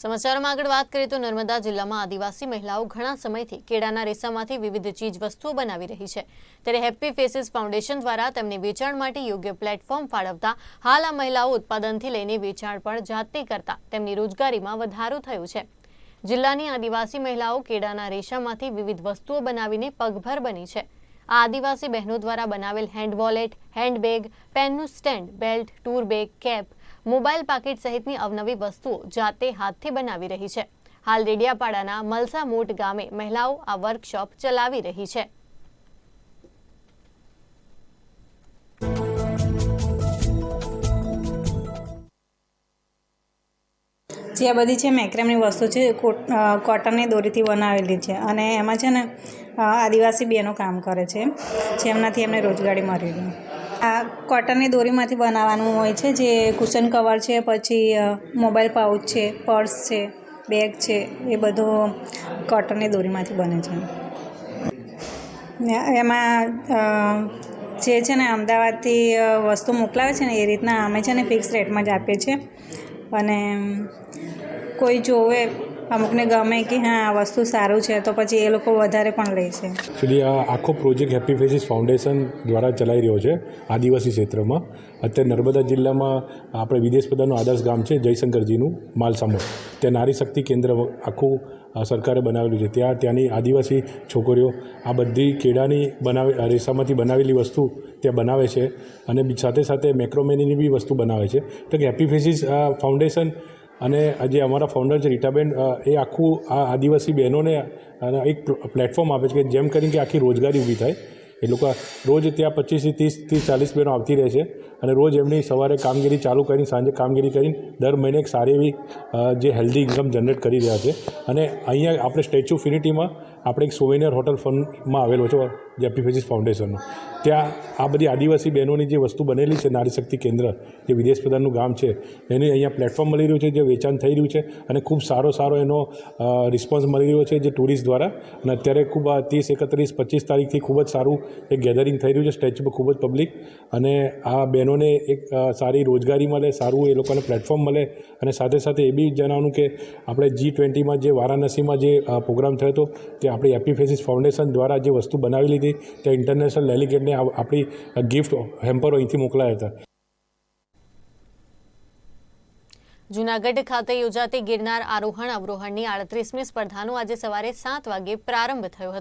સમાચારમાં આગળ વાત કરીએ તો નર્મદા જિલ્લામાં આદિવાસી મહિલાઓ ઘણા સમયથી કેળાના રેસામાંથી વિવિધ ચીજ વસ્તુઓ બનાવી રહી છે. ત્યારે હેપ્પી ફેસીસ ફાઉન્ડેશન દ્વારા તેમને વેચાણ માટે યોગ્ય પ્લેટફોર્મ ફાળવતા હાલ આ મહિલાઓ ઉત્પાદનથી લઈને વેચાણ પણ જાતે કરતા તેમની રોજગારીમાં વધારો થયો છે. જિલ્લાની આદિવાસી મહિલાઓ કેળાના રેસામાંથી વિવિધ વસ્તુઓ બનાવીને પગભર બની છે. આ આદિવાસી બહેનો દ્વારા બનાવેલ hand wallet handbag પેનનું stand belt tour bag cap mobile પાકીટ સહિતની અવનવી વસ્તુઓ જાતે હાથથી બનાવી રહી છે. હાલ રેડિયાપાડાના મલસા મોટ ગામે મહિલાઓ આ વર્કશોપ ચલાવી રહી છે. જે આ બધી છે મેક્રેમની વસ્તુ છે કોટ કોટનની દોરીથી બનાવેલી છે. અને એમાં છે ને આદિવાસી બહેનો કામ કરે છે, જેમનાથી એમને રોજગારી મળી રહી. આ કોટનની દોરીમાંથી બનાવવાનું હોય છે, જે કુશન કવર છે, પછી મોબાઈલ પાઉચ છે, પર્સ છે, બેગ છે, એ બધું કોટનની દોરીમાંથી બને છે. એમાં જે છે ને, અમદાવાદથી વસ્તુ મોકલાવે છે ને, એ રીતના અમે છે ને, ફિક્સ રેટમાં જ આપીએ છીએ. અને કોઈ જોવે અમુકને ગમે કે હા, આ વસ્તુ સારું છે, તો પછી એ લોકો વધારે પણ લે છે. એકચ્યુઅલી આ આખો પ્રોજેક્ટ હેપી ફેસીસ ફાઉન્ડેશન દ્વારા ચલાવી રહ્યો છે, આદિવાસી ક્ષેત્રમાં. અત્યારે નર્મદા જિલ્લામાં આપણે વિદેશ પ્રધાનનું આદર્શ ગામ છે, જયશંકરજીનું માલસામો ત્યાં નારી શક્તિ કેન્દ્ર આખું સરકારે બનાવેલું છે. ત્યાં, ત્યાંની આદિવાસી છોકરીઓ આ બધી કેળાની બનાવે રેસામાંથી બનાવેલી વસ્તુ ત્યાં બનાવે છે. અને સાથે સાથે મેક્રોમેનીની બી વસ્તુ બનાવે છે. તો કે હેપી ફેસીસ ફાઉન્ડેશન અને જે અમારા ફાઉન્ડર છે, રીટાબેન એ આખું આ આદિવાસી બહેનોને એક પ્લેટફોર્મ આપે છે કે જેમ કરીને કે આખી રોજગારી ઊભી થાય. એ લોકો રોજ ત્યાં પચીસથી ત્રીસથી ચાલીસ બહેનો આવતી રહે છે અને રોજ એમની સવારે કામગીરી ચાલુ કરીને, સાંજે કામગીરી કરીને દર મહિને એક સારી એવી જે હેલ્ધી ઇન્કમ જનરેટ કરી રહ્યા છે. અને અહીંયા આપણે સ્ટેચ્યુ ઓફ યુનિટીમાં આપણે એક સોવેનિયર હોટલ ફંડમાં આવેલો છે, જેપી ફિઝિક્સ ફાઉન્ડેશનનો ત્યાં આ બધી આદિવાસી બહેનોની જે વસ્તુ બનેલી છે, નારી શક્તિ કેન્દ્ર, જે વિદેશ પ્રધાનનું ગામ છે, એની અહીંયા પ્લેટફોર્મ મળી રહ્યું છે, જે વેચાણ થઈ રહ્યું છે, અને ખૂબ સારો સારો એનો રિસ્પોન્સ મળી રહ્યો છે, જે ટુરિસ્ટ દ્વારા. અને અત્યારે ખૂબ આ ત્રીસ, એકત્રીસ, પચીસ તારીખથી ખૂબ જ સારું એક ગેધરિંગ થઈ રહ્યું છે સ્ટેચ્યુ પર ખૂબ જ પબ્લિક અને આ બહેનોને એક સારી રોજગારી મળે, સારું એ લોકોને પ્લેટફોર્મ મળે. અને સાથે સાથે એ બી જણાવવાનું કે આપણે જી ટ્વેન્ટીમાં જે વારાણસીમાં જે પ્રોગ્રામ થયો હતો આપણી એપીફેસિસ ફાઉન્ડેશન દ્વારા જે વસ્તુ બનાવી લીધી, તે ઇન્ટરનેશનલ ડેલિગેટને આપણી ગિફ્ટ હેમ્પરો અહીંથી મોકલાયા હતા. જૂનાગઢ ખાતે યોજાતી ગિરનાર આરોહણ અવરોહણની આડત્રીસમી સ્પર્ધાનો આજે સવારે સાત વાગે પ્રારંભ થયો હતો.